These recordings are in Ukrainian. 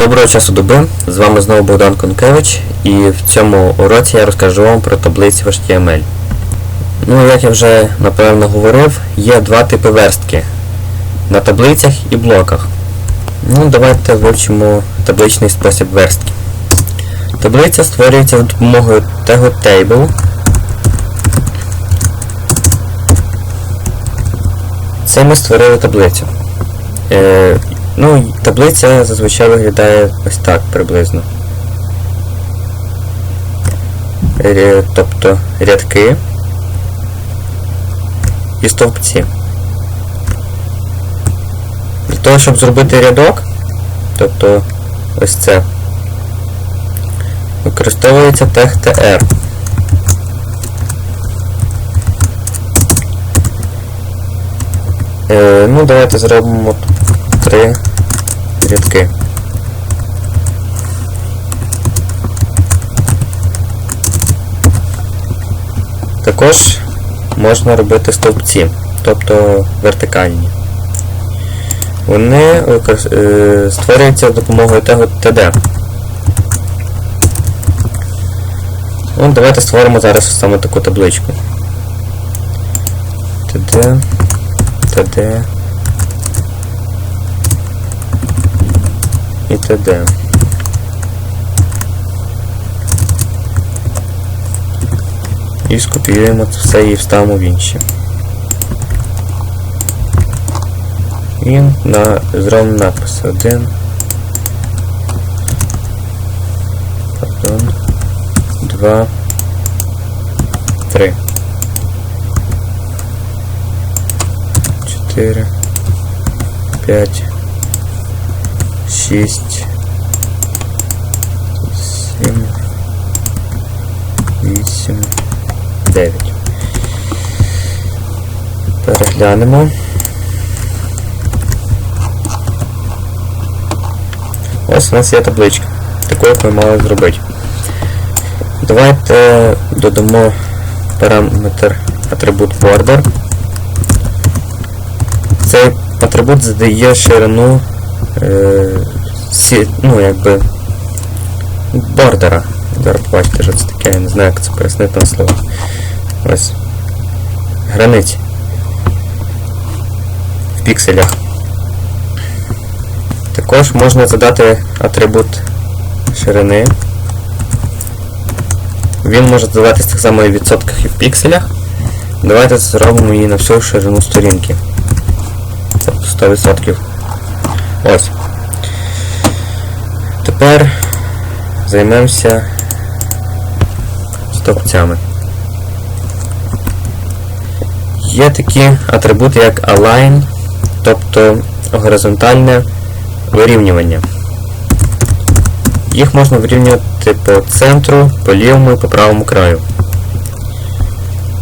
Доброго часу доби, з вами знову Богдан Конкевич, і в цьому уроці я розкажу вам про таблиці в HTML. Ну, як я вже напевно говорив, є два типи верстки на таблицях і блоках. Ну, давайте вивчимо табличний спосіб верстки. Таблиця створюється за допомогою table. Це ми створили таблицю. Ну, таблиця зазвичай виглядає ось так приблизно. Тобто рядки і стовпці. Для того, щоб зробити рядок, тобто ось це, використовується тег TR. Е, ну, давайте зробимо три рядки. Також можна робити стовпці, тобто вертикальні. Вони е, створюються за допомогою того TD. Ну, давайте створимо зараз саме таку табличку. TD, TD, і т.д. І скопіюємо це все і вставимо в інші. І на, зробимо напис 1. Пардон. 2. 3. 4. 5. 6, 7, 8, 9. Переглянемо. Ось у нас є табличка, таку, як ми мали зробити. Давайте додамо параметр атрибут border. Цей атрибут задає ширину е, ну, якби бордера. Зараз побачите, що це таке, я не знаю, як це пояснити на словах. Ось. Границі. В пікселях. Також можна задати атрибут ширини. Він може задаватися так само і в відсотках і в пікселях. Давайте зробимо її на всю ширину сторінки. Тобто 100%. Ось. Тепер займемося стовпцями. Є такі атрибути, як align, тобто горизонтальне вирівнювання. Їх можна вирівнювати по центру, по лівому і по правому краю.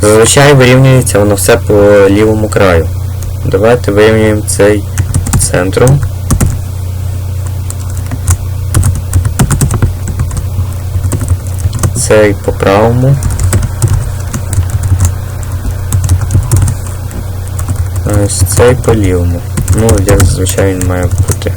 Зазвичай вирівнюється воно все по лівому краю. Давайте вирівнюємо цей центру. Цей по правому. Ось цей по лівому. Ну, як зазвичай він має бути.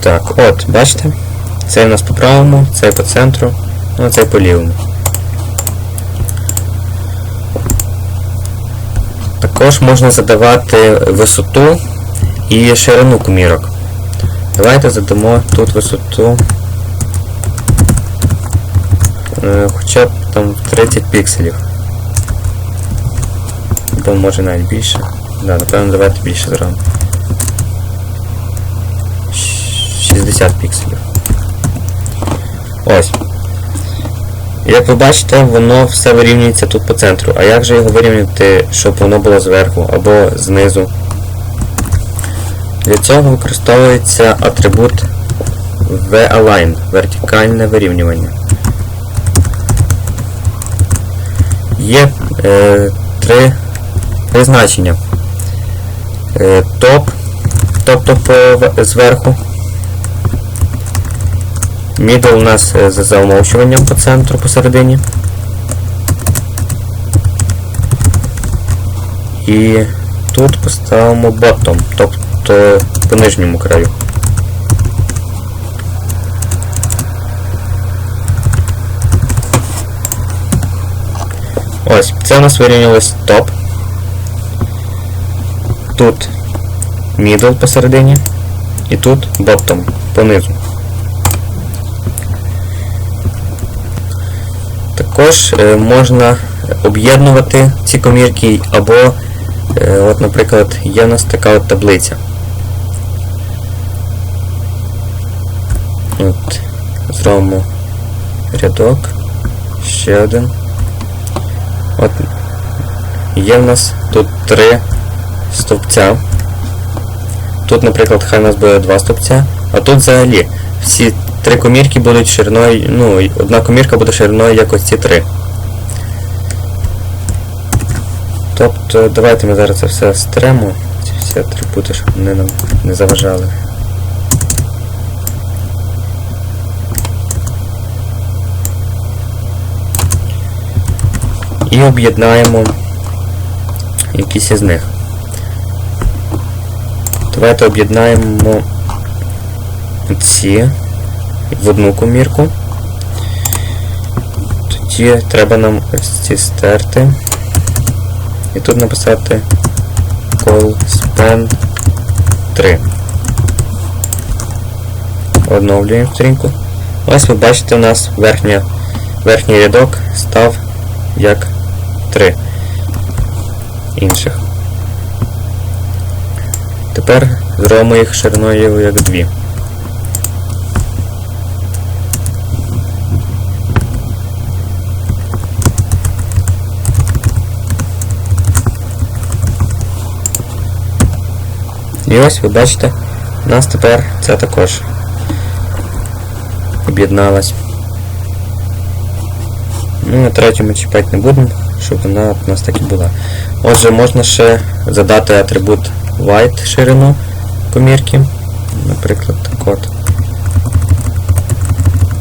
Так, от, бачите? Цей у нас по правому, цей по центру, ну цей по лівому. Також можна задавати висоту і ширину комірок. Давайте задамо тут висоту е, хоча б там 30 пікселів. Або може навіть більше. Да, напевно давайте більше зробимо. 60 пікселів. Ось. Як ви бачите, воно все вирівнюється тут по центру. А як же його вирівняти, щоб воно було зверху або знизу? Для цього використовується атрибут V-Align, вертикальне вирівнювання. Є е, три призначення. Е, топ, тобто по, зверху. Middle у нас е, за замовчуванням по центру посередині. І тут поставимо bottom, тобто по нижньому краю. Ось, це у нас вирівнялось топ. Тут middle посередині. І тут bottom понизу. Також е, можна об'єднувати ці комірки або, е, от, наприклад, є у нас така от таблиця. От, зробимо рядок, ще один. От є в нас тут три стовпця. Тут, наприклад, хай у нас буде два стовпця, а тут взагалі всі три комірки будуть шириною, ну, одна комірка буде шириною як ось ці три. Тобто давайте ми зараз це все стремо, ці всі атрибути, щоб вони нам не заважали. І об'єднаємо якісь із них. Давайте об'єднаємо ці в одну комірку. Тоді треба нам ось ці стерти. І тут написати call span 3. Оновлюємо сторінку. Ось ви бачите, у нас верхня, верхній рядок став як 3 інших. Тепер зробимо їх шириною як 2. І ось ви бачите, у нас тепер це також об'єдналось. Ну, на третьому чіпати не будемо, щоб вона у нас так і була. Отже, можна ще задати атрибут white ширину комірки. Наприклад, от.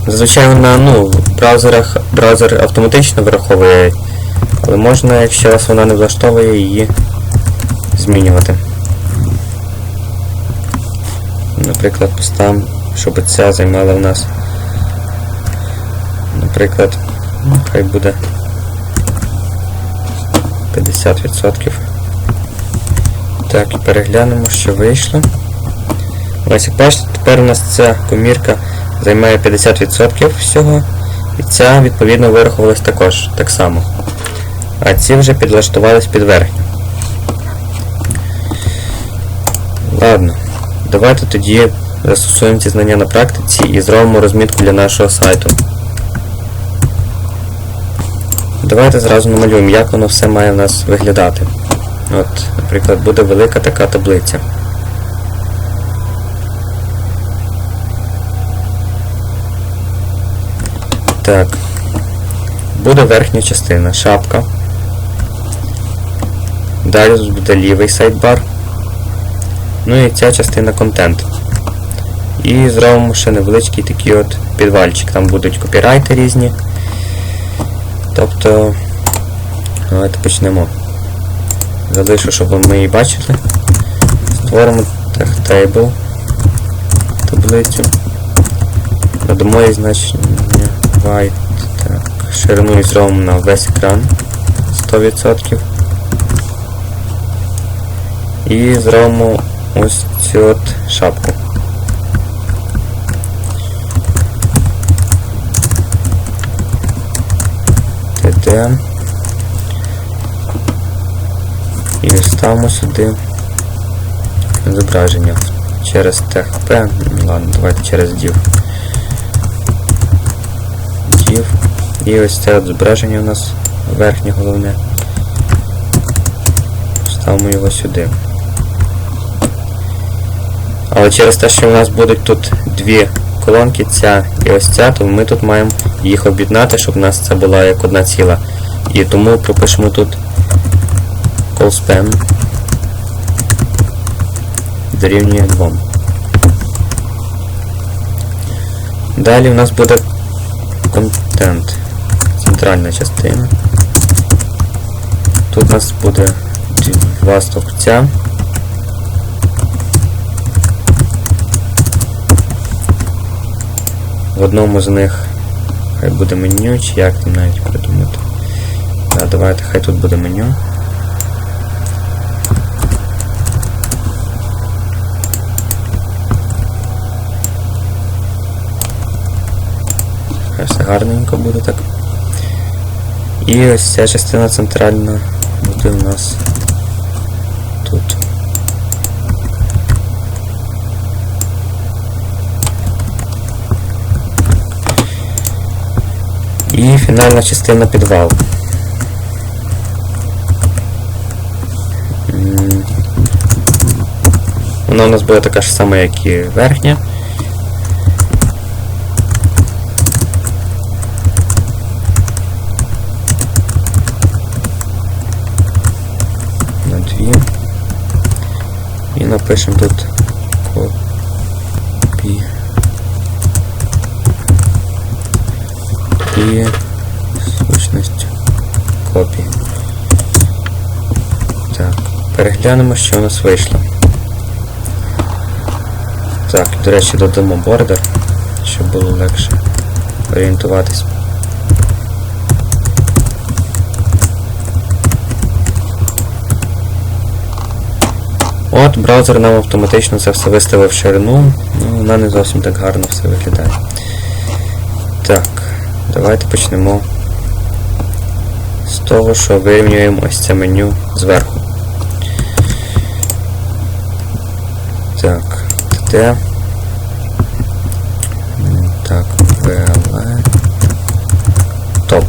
Зазвичай вона, ну, в браузерах браузер автоматично враховує, але можна, якщо вас вона не влаштовує, її змінювати. Наприклад, поставимо, щоб ця займала в нас. Наприклад, хай буде 50%. Так, переглянемо, що вийшло. Ось бачите, тепер у нас ця комірка займає 50% всього. І ця, відповідно, вирахувалась також так само. А ці вже підлаштувались під верхню. Ладно. Давайте тоді застосуємо ці знання на практиці і зробимо розмітку для нашого сайту. Давайте зразу намалюємо, як воно все має в нас виглядати. От, Наприклад, буде велика така таблиця. Так. Буде верхня частина, шапка. Далі буде лівий сайдбар. Ну і ця частина контент. І зробимо ще невеличкий такий от підвальчик. Там будуть копірайти різні. Тобто, давайте почнемо. Залишу, щоб ми її бачили. Створимо тейбл таблицю. Надамо їй значення white. Так, ширину і зробимо на весь екран 100%. І зробимо ось цю от шапку. ТД. І ставимо сюди зображення через TXP. Ладно, давайте через div. Div. І ось це зображення у нас верхнє головне. Ставимо його сюди. Але через те, що у нас будуть тут дві колонки, ця і ось ця, то ми тут маємо їх об'єднати, щоб у нас це була як одна ціла. І тому пропишемо тут callSpan дорівнює 2. Далі у нас буде контент, центральна частина. Тут у нас буде два стовпця. В одному з них хай буде меню, чи як там навіть придумати. Да, давайте хай тут буде меню. Хай все гарненько буде так. І ось ця частина центральна буде у нас тут. І фінальна частина підвалу. М, Вона у нас буде така ж сама, як і верхня. На дві. І напишемо тут І сущність копії. Так, переглянемо, що у нас вийшло. Так, до речі, додамо бордер, щоб було легше орієнтуватись. От, браузер нам автоматично це все виставив в ширину, ну вона не зовсім так гарно все виглядає. Так, давайте почнемо з того, що вирівнюємо ось це меню зверху. Так, де? Так, VLE. Топ.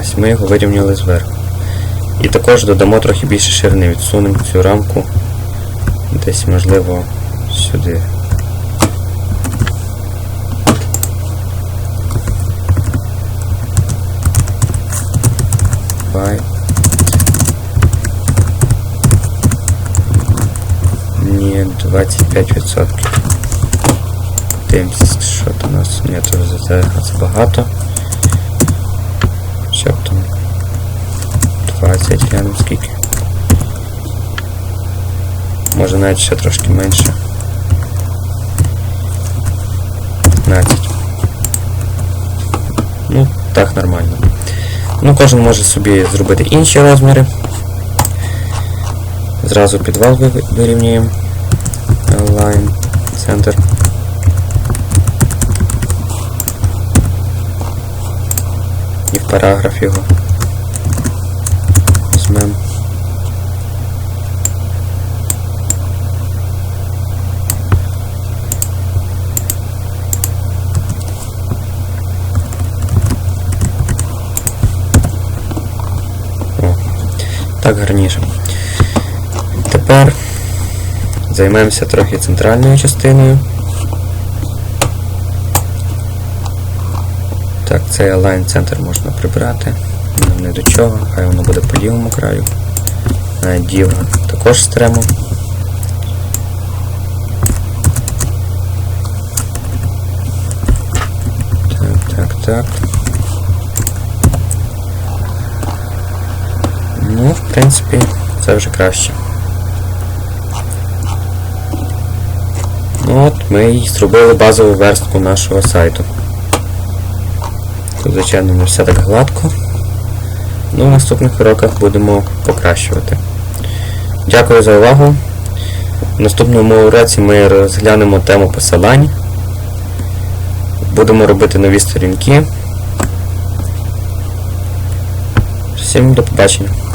Ось ми його вирівняли зверху. І також додамо трохи більше ширини, відсунемо цю рамку десь, можливо, сюди. Давай. Ні, 25%. Дивимося, що там у нас. Ні, то це, це багато. Що там? 20 глянемо скільки. Може навіть ще трошки менше. 15. Ну, так нормально. Ну, кожен може собі зробити інші розміри. Зразу підвал вирівнюємо. Align, Center. І в параграф його. Так гарніше. Тепер займемося трохи центральною частиною. Так, цей align центр можна прибрати. Не до чого, хай воно буде по лівому краю. Діва також стремо. Так, так, так. Ну, в принципі, це вже краще. Ну от, ми і зробили базову верстку нашого сайту. Тут, звичайно, не все так гладко. Ну, в наступних уроках будемо покращувати. Дякую за увагу. В наступному уроці ми розглянемо тему посилань. Будемо робити нові сторінки. Всім до побачення.